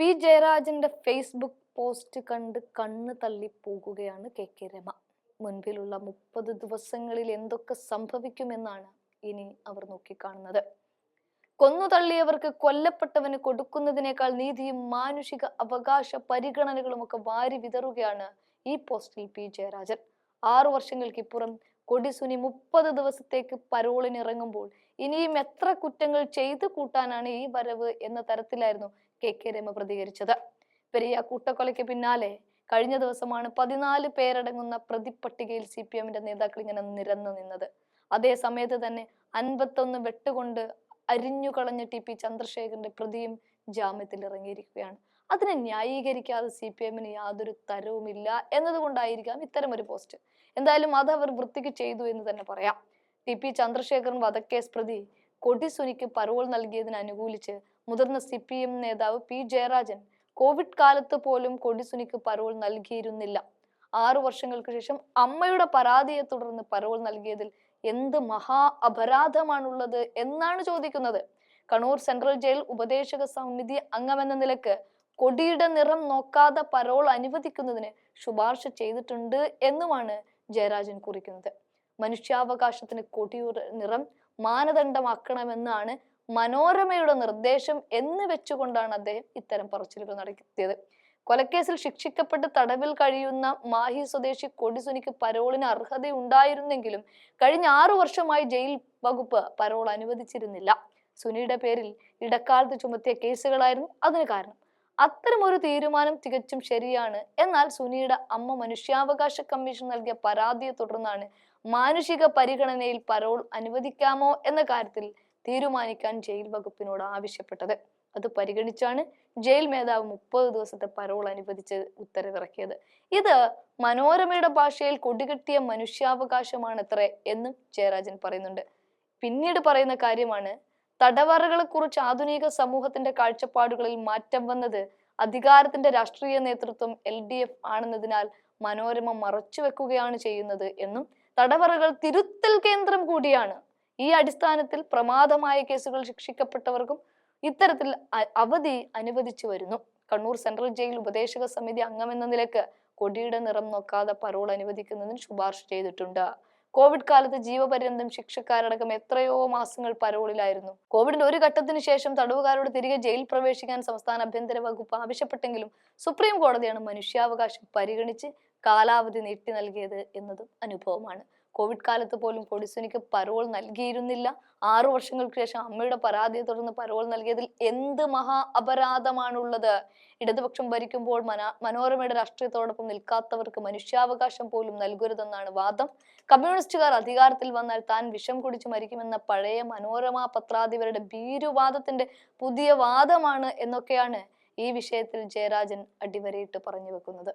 P ജയരാജന്റെ Facebook post കണ്ട് കണ്ണ് തള്ളിപ്പോകുകയാണ് കെ കെ രമ. മുൻപിലുള്ള മുപ്പത് ദിവസങ്ങളിൽ എന്തൊക്കെ സംഭവിക്കുമെന്നാണ് ഇനി അവർ നോക്കിക്കാണുന്നത്. കൊന്നു തള്ളിയവർക്ക് കൊല്ലപ്പെട്ടവന് കൊടുക്കുന്നതിനേക്കാൾ നീതിയും മാനുഷിക അവകാശ പരിഗണനകളും ഒക്കെ വാരി വിതറുകയാണ് ഈ പോസ്റ്റിൽ പി ജയരാജൻ. ആറു വർഷങ്ങൾക്കിപ്പുറം കൊടിസുനി മുപ്പത് ദിവസത്തേക്ക് പരോളിനിറങ്ങുമ്പോൾ ഇനിയും എത്ര കുറ്റങ്ങൾ ചെയ്തു കൂട്ടാനാണ് ഈ വരവ് എന്ന തരത്തിലായിരുന്നു കെ കെ രമ പ്രതികരിച്ചത്. പെരിയ കൂട്ടക്കൊലയ്ക്ക് പിന്നാലെ കഴിഞ്ഞ ദിവസമാണ് പതിനാല് പേരടങ്ങുന്ന പ്രതിപ്പട്ടികയിൽ സി പി എമ്മിന്റെ നേതാക്കൾ ഇങ്ങനെ നിരന്നു നിന്നത്. അതേ സമയത്ത് തന്നെ അൻപത്തൊന്ന് വെട്ടുകൊണ്ട് അരിഞ്ഞുകളഞ്ഞ ടി പി ചന്ദ്രശേഖരന്റെ പ്രതിയും ജാമ്യത്തിൽ ഇറങ്ങിയിരിക്കുകയാണ്. അതിനെ ന്യായീകരിക്കാതെ സി പി എമ്മിന് യാതൊരു തരവുമില്ല എന്നതുകൊണ്ടായിരിക്കാം ഇത്തരം ഒരു പോസ്റ്റ്. എന്തായാലും അത് അവർ വൃത്തിക്ക് ചെയ്തു എന്ന് തന്നെ പറയാം. ടി പി ചന്ദ്രശേഖരൻ വധക്കേസ് പ്രതി കൊടിസുനിക്ക് പരോൾ നൽകിയതിന് അനുകൂലിച്ച് മുതിർന്ന സി പി എം നേതാവ് പി ജയരാജൻ കോവിഡ് കാലത്ത് പോലും കൊടിസുനിക്ക് പരോൾ നൽകിയിരുന്നില്ല. ആറു വർഷങ്ങൾക്ക് ശേഷം അമ്മയുടെ പരാതിയെ തുടർന്ന് പരോൾ നൽകിയതിൽ എന്ത് മഹാ അപരാധമാണുള്ളത് എന്നാണ് ചോദിക്കുന്നത്. കണ്ണൂർ സെൻട്രൽ ജയിൽ ഉപദേശക സമിതി അംഗമെന്ന നിലയ്ക്ക് കൊടിയുടെ നിറം നോക്കാതെ പരോൾ അനുവദിക്കുന്നതിന് ശുപാർശ ചെയ്തിട്ടുണ്ട് എന്നുമാണ് ജയരാജൻ കുറിക്കുന്നത്. മനുഷ്യാവകാശത്തിന് കൊടിയുടെ നിറം മാനദണ്ഡമാക്കണമെന്നാണ് മനോരമയുടെ നിർദ്ദേശം എന്ന് വെച്ചുകൊണ്ടാണ് അദ്ദേഹം ഇത്തരം പറച്ചിലുകൾ നടത്തിയത്. കൊലക്കേസിൽ ശിക്ഷിക്കപ്പെട്ട് തടവിൽ കഴിയുന്ന മാഹി സ്വദേശി കൊടിസുനിക്ക് പരോളിന് അർഹതയുണ്ടായിരുന്നെങ്കിലും കഴിഞ്ഞ ആറു വർഷമായി ജയിൽ വകുപ്പ് പരോൾ അനുവദിച്ചിരുന്നില്ല. സുനിയുടെ പേരിൽ ഇടക്കാലത്ത് ചുമത്തിയ കേസുകളായിരുന്നു അതിന് കാരണം. അത്തരം ഒരു തീരുമാനം തികച്ചും ശരിയാണ്. എന്നാൽ സുനിയുടെ അമ്മ മനുഷ്യാവകാശ കമ്മീഷൻ നൽകിയ പരാതിയെ തുടർന്നാണ് മാനുഷിക പരിഗണനയിൽ പരോൾ അനുവദിക്കാമോ എന്ന കാര്യത്തിൽ തീരുമാനിക്കാൻ ജയിൽ വകുപ്പിനോട് ആവശ്യപ്പെട്ടത്. അത് പരിഗണിച്ചാണ് ജയിൽ മേധാവ് മുപ്പത് ദിവസത്തെ പരോൾ അനുവദിച്ച് ഉത്തരവിറക്കിയത്. ഇത് മനോരമയുടെ ഭാഷയിൽ കൊടികെട്ടിയ മനുഷ്യാവകാശമാണത്രേ എന്നും ജയരാജൻ പറയുന്നുണ്ട്. പിന്നീട് പറയുന്ന കാര്യമാണ് തടവറകളെ കുറിച്ച് ആധുനിക സമൂഹത്തിന്റെ കാഴ്ചപ്പാടുകളിൽ മാറ്റം വന്നത് അധികാരത്തിന്റെ രാഷ്ട്രീയ നേതൃത്വം എൽ ഡി എഫ് ആണെന്നതിനാൽ മനോരമ മറച്ചു വെക്കുകയാണ് ചെയ്യുന്നത് എന്നും തടവറകൾ തിരുത്തൽ കേന്ദ്രം കൂടിയാണ് ഈ അടിസ്ഥാനത്തിൽ പ്രമാദമായ കേസുകൾ ശിക്ഷിക്കപ്പെട്ടവർക്കും ഇത്തരത്തിൽ അവധി അനുവദിച്ചു വരുന്നു. കണ്ണൂർ സെൻട്രൽ ജയിൽ ഉപദേശക സമിതി അംഗമെന്ന നിലയ്ക്ക് കൊടിയുടെ നിറം നോക്കാതെ പരോൾ അനുവദിക്കുന്നതിന് ശുപാർശ ചെയ്തിട്ടുണ്ട്. കോവിഡ് കാലത്ത് ജീവപര്യന്തം ശിക്ഷക്കാരടക്കം എത്രയോ മാസങ്ങൾ പരോളിലായിരുന്നു. കോവിഡിന്റെ ഒരു ഘട്ടത്തിന് ശേഷം തടവുകാരോട് തിരികെ ജയിൽ പ്രവേശിക്കാൻ സംസ്ഥാന ആഭ്യന്തര വകുപ്പ് ആവശ്യപ്പെട്ടെങ്കിലും സുപ്രീം കോടതിയാണ് മനുഷ്യാവകാശം പരിഗണിച്ച് കാലാവധി നീട്ടി നൽകിയത് എന്നതും അനുഭവമാണ്. കോവിഡ് കാലത്ത് പോലും കൊടിസുനിക്ക് പരോൾ നൽകിയിരുന്നില്ല. ആറു വർഷങ്ങൾക്ക് ശേഷം അമ്മയുടെ പരാതിയെ തുടർന്ന് പരോൾ നൽകിയതിൽ എന്ത് മഹാ അപരാധമാണുള്ളത്? ഇടതുപക്ഷം ഭരിക്കുമ്പോൾ മനോരമയുടെ രാഷ്ട്രീയത്തോടൊപ്പം നിൽക്കാത്തവർക്ക് മനുഷ്യാവകാശം പോലും നൽകരുതെന്നാണ് വാദം. കമ്മ്യൂണിസ്റ്റുകാർ അധികാരത്തിൽ വന്നാൽ താൻ വിഷം കുടിച്ച് മരിക്കുമെന്ന പഴയ മനോരമ പത്രാധിപരുടെ ഭീരുവാദത്തിന്റെ പുതിയ വാദമാണ് എന്നൊക്കെയാണ് ഈ വിഷയത്തിൽ ജയരാജൻ അടിവരയിട്ട് പറഞ്ഞു വെക്കുന്നത്.